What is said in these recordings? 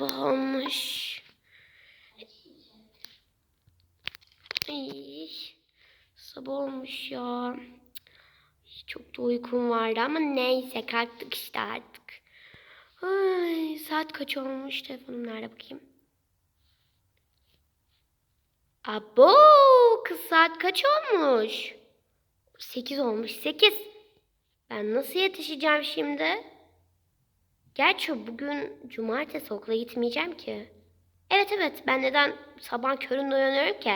sabah. Ay, sabah olmuş ya. Çok da uykum vardı ama neyse kalktık işte artık. Ay, saat kaç olmuş? Telefonum nerede bakayım. Abo kız saat kaç olmuş? 8 olmuş 8. Ben nasıl yetişeceğim şimdi? Gerçi bugün cumartesi okula gitmeyeceğim ki. Evet evet ben neden sabah köründe uyanıyorum ki?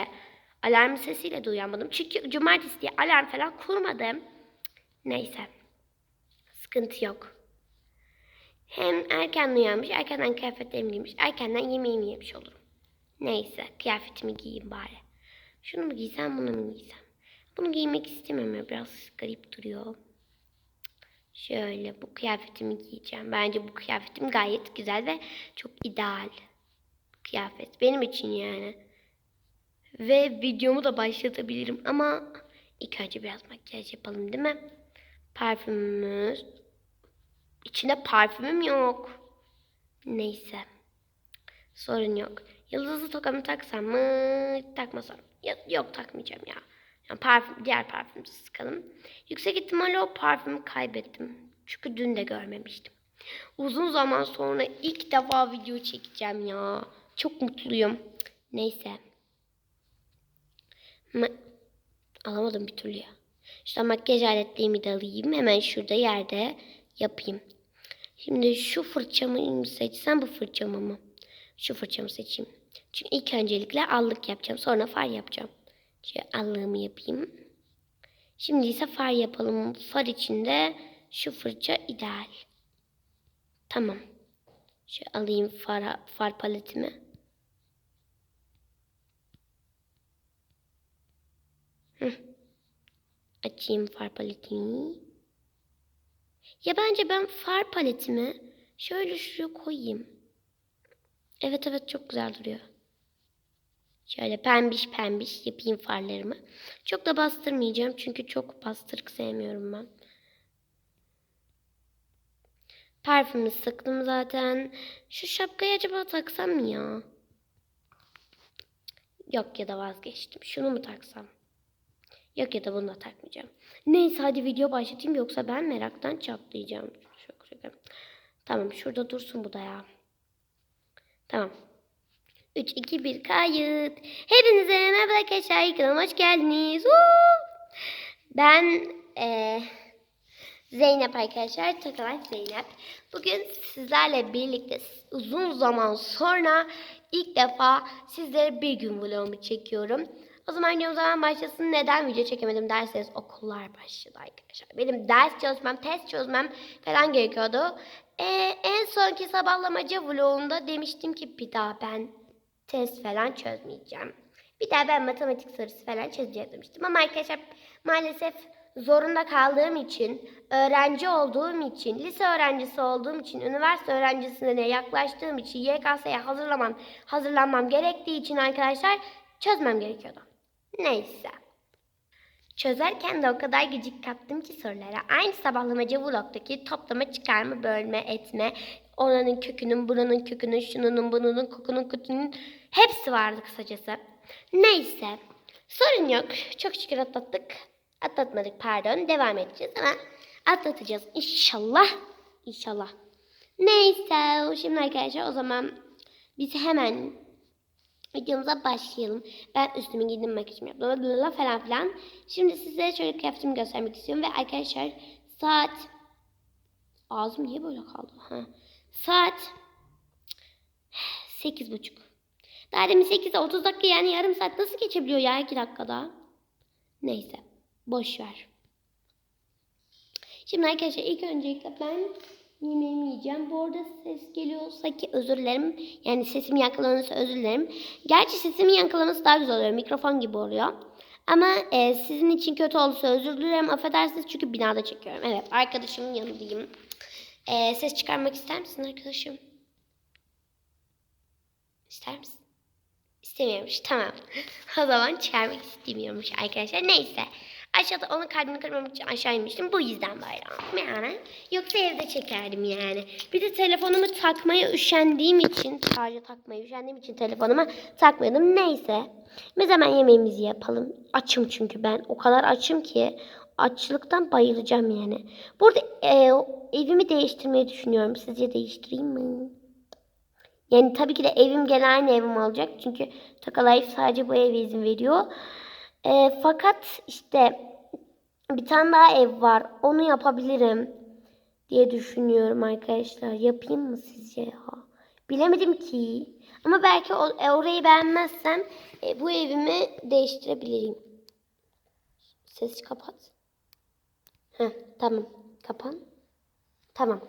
Alarm sesiyle de uyanmadım. Çünkü cumartesi diye alarm falan kurmadım. Neyse. Sıkıntı yok. Hem erken uyanmış, erkenden kıyafetlerimi giymiş, erkenden yemeğimi yemiş olurum. Neyse, kıyafetimi giyeyim bari. Şunu mu giysem, bunu mu giysem? Bunu giymek istemiyorum ya, biraz garip duruyor. Şöyle bu kıyafetimi giyeceğim. Bence bu kıyafetim gayet güzel ve çok ideal. Kıyafet benim için yani. Ve videomu da başlatabilirim ama ilk önce biraz makyaj yapalım değil mi? Parfümümüz. İçinde parfümüm yok. Neyse. Sorun yok. Yıldızlı tokamı taksam mı? Takmasam. Yok takmayacağım ya. Yani parfüm, diğer parfümü sıkalım. Yüksek ihtimalle o parfümü kaybettim. Çünkü dün de görmemiştim. Uzun zaman sonra ilk defa video çekeceğim ya. Çok mutluyum. Neyse. Ma Alamadım bir türlü ya. İşte makyaj aletlerimi de alayım. Hemen şurada yerde yapayım. Şimdi şu fırçamı mı seçsem bu fırçamı mı? Şu fırçamı seçeyim. Çünkü ilk öncelikle allık yapacağım. Sonra far yapacağım. Şöyle allığımı yapayım. Şimdi ise far yapalım. Far içinde şu fırça ideal. Tamam. Şöyle alayım far, far paletimi. Hı. Açayım far paletimi. Ya bence ben far paletimi şöyle şuraya koyayım. Evet evet çok güzel duruyor. Şöyle pembiş pembiş yapayım farlarımı. Çok da bastırmayacağım çünkü çok bastırık sevmiyorum ben. Parfümü sıktım zaten. Şu şapkayı acaba taksam mı ya? Yok ya da vazgeçtim. Şunu mu taksam? Yok ya da bunu da takmayacağım. Neyse hadi video başlatayım yoksa ben meraktan çatlayacağım. Çok şaka. Tamam şurada dursun bu da ya. Tamam. 3, 2, 1 kayıt. Hepinize merhaba arkadaşlar. Kanalıma hoş geldiniz. Woo! Ben eee, Zeynep arkadaşlar. Takılay Zeynep. Bugün sizlerle birlikte uzun zaman sonra ilk defa sizlere bir gün vlogumu çekiyorum. O zaman videom zaman başlasın. Neden video çekemedim derseniz okullar başladı arkadaşlar. Benim ders çalışmam, test çözmem falan gerekiyordu. Ee, en sonki sabahlamacı vlogunda demiştim ki bir daha ben test falan çözmeyeceğim. Bir daha ben matematik sorusu falan çözeceğim demiştim. Ama arkadaşlar maalesef zorunda kaldığım için, öğrenci olduğum için, lise öğrencisi olduğum için, üniversite öğrencisine yaklaştığım için, YKS'ye hazırlamam, hazırlanmam gerektiği için arkadaşlar çözmem gerekiyordu. Neyse. Çözerken de o kadar gıcık kaptım ki sorulara. Aynı sabahlamacı vlogdaki toplama, çıkarma, bölme, etme, oranın kökünün, buranın kökünün, şununun, bununun, kokunun, kutunun hepsi vardı kısacası. Neyse. Sorun yok. Çok şükür atlattık. Atlatmadık pardon. Devam edeceğiz ama atlatacağız inşallah. İnşallah. Neyse. Şimdi arkadaşlar o zaman biz hemen videomuza başlayalım. Ben üstümü giydim, makyajımı yaptım blablabla falan filan. Şimdi size şöyle kıyafetimi göstermek istiyorum ve arkadaşlar saat ağzım niye böyle kaldı? Ha. Saat sekiz buçuk. Daha demin 8'de 30 dakika yani yarım saat nasıl geçebiliyor ya 2 dakikada? Neyse. Boş ver. Şimdi arkadaşlar ilk öncelikle ben yemeğimi yiyeceğim. Bu arada ses geliyorsa ki özür dilerim. Yani sesim yankılanırsa özür dilerim. Gerçi sesimin yankılaması daha güzel oluyor. Mikrofon gibi oluyor. Ama e, sizin için kötü olursa özür dilerim. Affedersiniz çünkü binada çekiyorum. Evet arkadaşımın yanındayım. E, ses çıkarmak ister misin arkadaşım? İster misin? İstemiyormuş. Tamam. o zaman çıkarmak istemiyormuş arkadaşlar. Neyse. Aşağıda onun kalbini kırmamak için aşağı inmiştim. Bu yüzden böyle. Yani. Yoksa evde çekerdim yani. Bir de telefonumu takmaya üşendiğim için, sadece takmaya üşendiğim için telefonuma takmıyordum. Neyse. Biz hemen yemeğimizi yapalım. Açım çünkü ben. O kadar açım ki açlıktan bayılacağım yani. Burada e, evimi değiştirmeyi düşünüyorum. Sizce değiştireyim mi? Yani tabii ki de evim gene aynı evim olacak. Çünkü Takalife sadece bu eve izin veriyor. E, fakat işte bir tane daha ev var. Onu yapabilirim diye düşünüyorum arkadaşlar. Yapayım mı sizce ya? Bilemedim ki. Ama belki o, e, orayı beğenmezsem e, bu evimi değiştirebilirim. Ses kapat. Heh, tamam. Kapan. Tamam.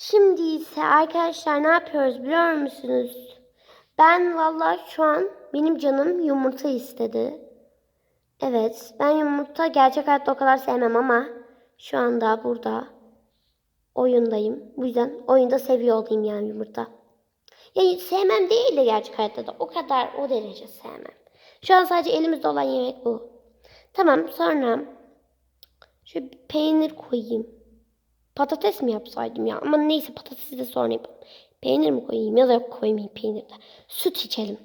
Şimdi ise arkadaşlar ne yapıyoruz biliyor musunuz? Ben vallahi şu an benim canım yumurta istedi. Evet ben yumurta gerçek hayatta o kadar sevmem ama şu anda burada oyundayım. Bu yüzden oyunda seviyor olayım yani yumurta. Yani sevmem değil de gerçek hayatta da o kadar o derece sevmem. Şu an sadece elimizde olan yemek bu. Tamam sonra şöyle bir peynir koyayım. Patates mi yapsaydım ya? Ama neyse patatesi de sonra yapalım. Peynir mi koyayım ya da yok koymayayım peynir de. Süt içelim.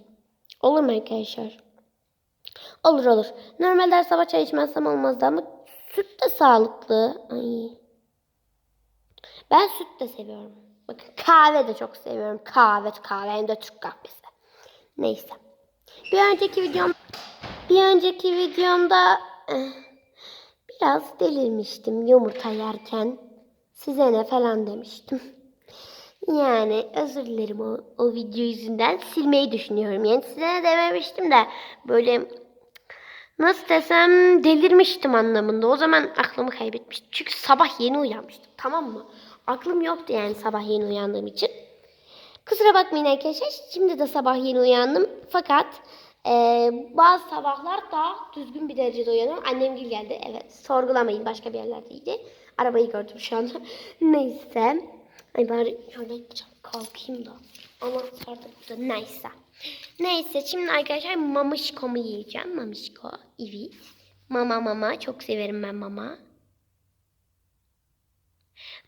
Olur mu arkadaşlar? Olur olur. Normalde sabah çay içmezsem olmazdı ama süt de sağlıklı. Ay. Ben süt de seviyorum. Bakın kahve de çok seviyorum. Kahve, kahve hem de Türk kahvesi. Neyse. Bir önceki videom bir önceki videomda eh, biraz delirmiştim yumurta yerken. Size ne falan demiştim. Yani özür dilerim o, o video yüzünden silmeyi düşünüyorum. Yani size ne dememiştim de böyle nasıl desem delirmiştim anlamında. O zaman aklımı kaybetmiştim. Çünkü sabah yeni uyanmıştım tamam mı? Aklım yoktu yani sabah yeni uyandığım için. Kusura bakmayın arkadaşlar. Şimdi de sabah yeni uyandım. Fakat e, bazı sabahlar daha düzgün bir derecede uyanıyorum. Annem gel geldi. Evet sorgulamayın başka bir yerlerdeydi. Arabayı gördüm şu anda. Neyse. Ay bari şöyle kalkayım da. Anahtar da burada. Neyse. Neyse şimdi arkadaşlar mamışkomu yiyeceğim. Mamışko. Evet. Mama mama. Çok severim ben mama.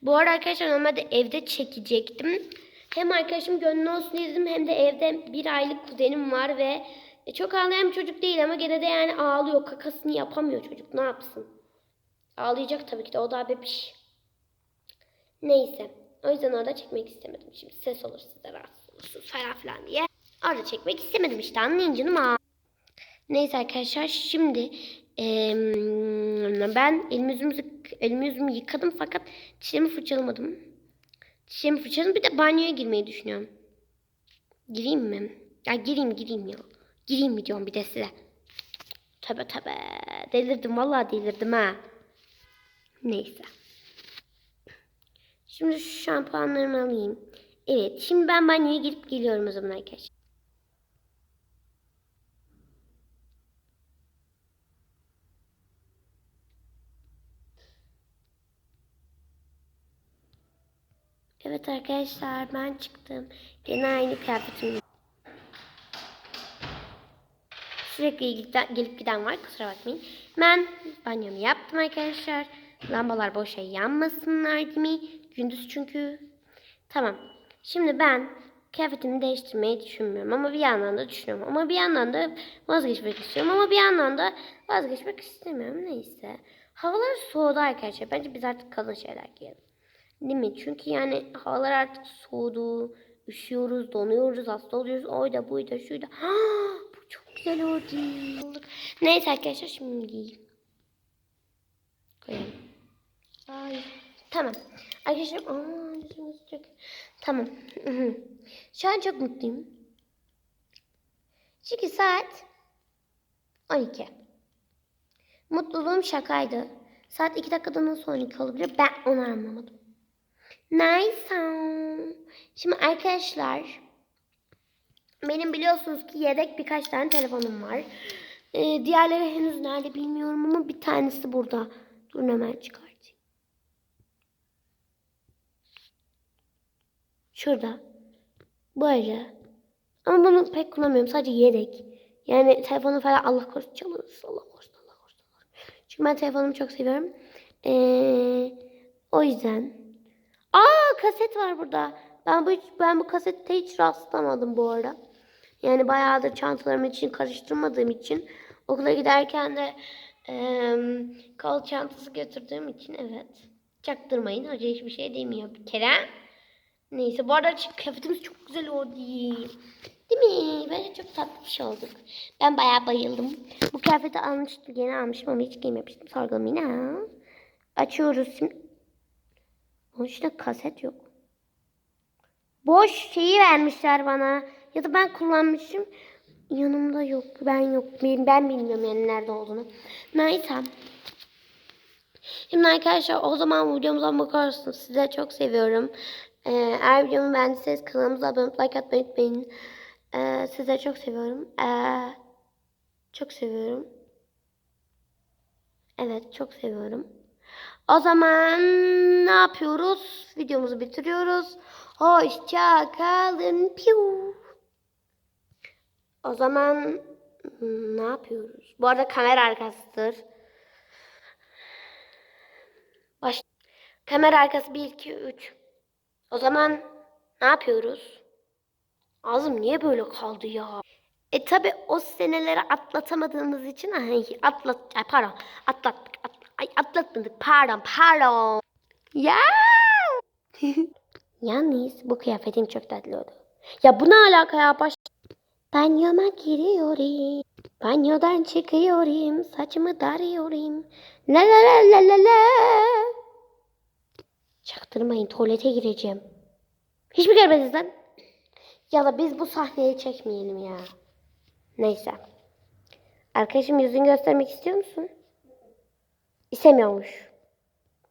Bu arada arkadaşlar normalde evde çekecektim. Hem arkadaşım gönlü olsun dedim hem de evde bir aylık kuzenim var ve e, çok ağlayan bir çocuk değil ama gene de yani ağlıyor. Kakasını yapamıyor çocuk. Ne yapsın? Ağlayacak tabii ki de. O da bebiş. Neyse. O yüzden orada çekmek istemedim. Şimdi ses olur size rahatsız olursunuz falan filan diye. Orada çekmek istemedim işte anlayın canım. Aa. Neyse arkadaşlar şimdi eee, ben elimi yüzümü, elimi yüzümü yıkadım fakat dişlerimi fırçalamadım. Dişlerimi fırçaladım bir de banyoya girmeyi düşünüyorum. Gireyim mi? Ya gireyim gireyim ya. Gireyim mi diyorum bir de size. Tabi tabi. Delirdim vallahi delirdim ha. Neyse. Şimdi şu şampuanlarımı alayım. Evet şimdi ben banyoya girip geliyorum o zaman arkadaşlar. Evet arkadaşlar ben çıktım. Gene aynı kıyafetim. Sürekli gelip giden var kusura bakmayın. Ben banyomu yaptım arkadaşlar. Lambalar boşa yanmasınlar değil mi? Gündüz çünkü. Tamam. Şimdi ben kıyafetimi değiştirmeyi düşünmüyorum. Ama bir yandan da düşünüyorum. Ama bir yandan da vazgeçmek istiyorum. Ama bir yandan da vazgeçmek istemiyorum. Neyse. Havalar soğudu arkadaşlar. Bence biz artık kalın şeyler giyelim. Değil mi? Çünkü yani havalar artık soğudu. Üşüyoruz, donuyoruz, hasta oluyoruz. Oyda buyda şuyda. Ha, çok güzel oldu. Neyse arkadaşlar şimdi. Koyalım. Ay. Tamam. Arkadaşlar aa, sıcak. Tamam. Şu an çok mutluyum. Çünkü saat 12. Mutluluğum şakaydı. Saat 2 dakikada nasıl 12 olabilir ben onu anlamadım. Neyse. Şimdi arkadaşlar benim biliyorsunuz ki yedek birkaç tane telefonum var. Ee, diğerleri henüz nerede bilmiyorum ama bir tanesi burada. Dur hemen çıkartayım. Şurada. Böyle. Ama bunu pek kullanmıyorum. Sadece yedek. Yani telefonu falan Allah korusun çalınır. Allah korusun Allah korusun. Çünkü ben telefonumu çok seviyorum. Ee, o yüzden. Aa kaset var burada. Ben bu ben bu kasette hiç rastlamadım bu arada. Yani bayağıdır çantalarımın için karıştırmadığım için okula giderken de eee kol çantası götürdüğüm için evet. Çaktırmayın. Hoca hiçbir şey demiyor bir kere. Neyse bu arada kıyafetimiz çok güzel oldu. Değil mi? Böyle çok tatlı bir şey olduk. Ben bayağı bayıldım. Bu kıyafeti almıştım. Yeni almışım ama hiç giymemiştim. Sorgulama yine. Açıyoruz şimdi. Onun içinde kaset yok. Boş şeyi vermişler bana. Ya da ben kullanmışım. Yanımda yok. Ben yok. Ben, ben bilmiyorum yani nerede olduğunu. Neyse. Şimdi arkadaşlar o zaman videomuza bakarsınız. Size çok seviyorum. Ee, eğer videomu beğendiyseniz kanalımıza abone olup like atmayı unutmayın. Ee, size çok seviyorum. Ee, çok seviyorum. Evet çok seviyorum. O zaman ne yapıyoruz? Videomuzu bitiriyoruz. Hoşça kalın. Piu. O zaman hmm, ne yapıyoruz? Bu arada kamera arkasıdır. Baş... Kamera arkası 1, 2, 3. O zaman ne yapıyoruz? Ağzım niye böyle kaldı ya? E tabi o seneleri atlatamadığımız için ay atlat ay pardon atlattık at, ay atlatmadık pardon pardon. Ya. Yalnız bu kıyafetim çok tatlı oldu. Ya bu ne alaka ya baş... Banyoma giriyorum. Banyodan çıkıyorum. Saçımı darıyorum. La la la la la la. Çaktırmayın tuvalete gireceğim. Hiç mi görmediniz lan? Ya da biz bu sahneyi çekmeyelim ya. Neyse. Arkadaşım yüzünü göstermek istiyor musun? İstemiyormuş.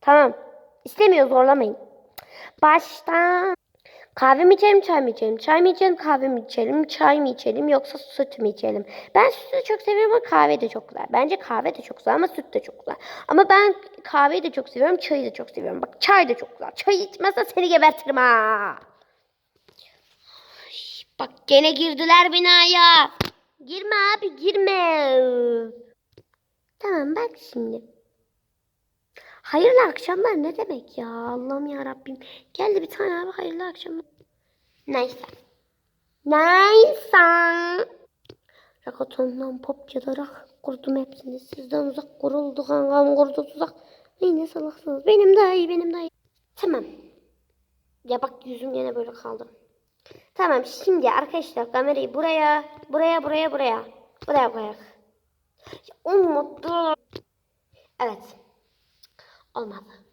Tamam. İstemiyor zorlamayın. Baştan. Kahve mi içelim, çay mı içelim? Çay mı içelim, kahve mi içelim? Çay mı içelim yoksa süt mü içelim? Ben sütü çok seviyorum ama kahve de çok güzel. Bence kahve de çok güzel ama süt de çok güzel. Ama ben kahveyi de çok seviyorum, çayı da çok seviyorum. Bak çay da çok güzel. Çay içmezsen seni gebertirim ha. Bak gene girdiler binaya. Girme abi girme. Tamam bak şimdi. Hayırlı akşamlar ne demek ya Allah'ım ya Rabbim. Geldi bir tane abi hayırlı akşamlar. Neyse. Neyse. Rakatondan popçada rak kurdum hepsini. Sizden uzak kuruldu kankam kurdu tuzak. Ay ne salaksınız. Benim daha iyi benim daha iyi. Tamam. Ya bak yüzüm yine böyle kaldı. Tamam şimdi arkadaşlar kamerayı buraya, buraya, buraya, buraya. Buraya koyak. Ya, Olmadı. Evet. Olmadı.